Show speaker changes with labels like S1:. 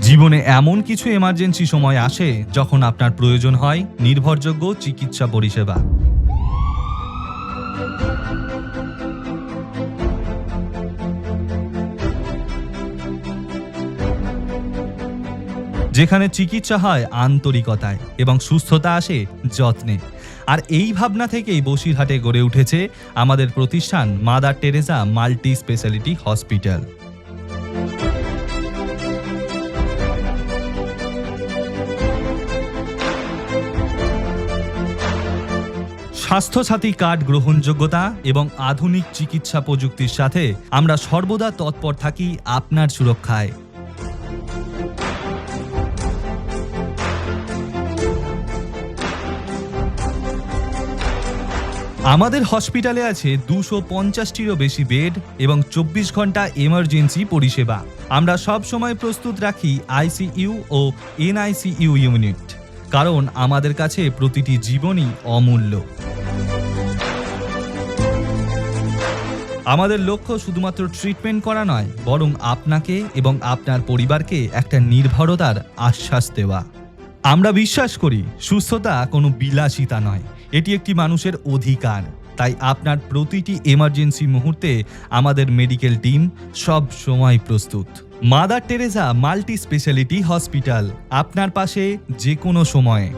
S1: জীবনে এমন কিছু এমার্জেন্সি সময় আসে যখন আপনার প্রয়োজন হয় নির্ভরযোগ্য চিকিৎসা পরিষেবা। যেখানে চিকিৎসা হয় আন্তরিকতায় এবং সুস্থতা আসে যত্নে। আর এই ভাবনা থেকেই বসিরহাটে গড়ে উঠেছে আমাদের প্রতিষ্ঠান Mother Teresa multi speciality hospital. Swasthyasathi card গ্রহণযোগ্যতা এবং আধুনিক চিকিৎসা প্রযুক্তির সাথে আমরা সর্বদা তৎপর থাকি আপনার সুরক্ষায়। আমাদের হসপিটালে আছে দুশো পঞ্চাশটিরও বেশি বেড এবং চব্বিশ ঘণ্টা এমার্জেন্সি পরিষেবা। আমরা সব সময় প্রস্তুত রাখি আইসিইউ ও এনআইসিইউ ইউনিট, কারণ আমাদের কাছে প্রতিটি জীবনই অমূল্য। আমাদের লক্ষ্য শুধুমাত্র ট্রিটমেন্ট করা নয়, বরং আপনাকে এবং আপনার পরিবারকে একটা নির্ভরতার আশ্বাস দেওয়া। আমরা বিশ্বাস করি, সুস্থতা কোনো বিলাসিতা নয়, এটি একটি মানুষের অধিকার। তাই আপনার প্রতিটি এমার্জেন্সি মুহূর্তে আমাদের মেডিকেল টিম সব সময় প্রস্তুত। Mother Teresa multi speciality hospital, আপনার পাশে যে কোনো সময়ে।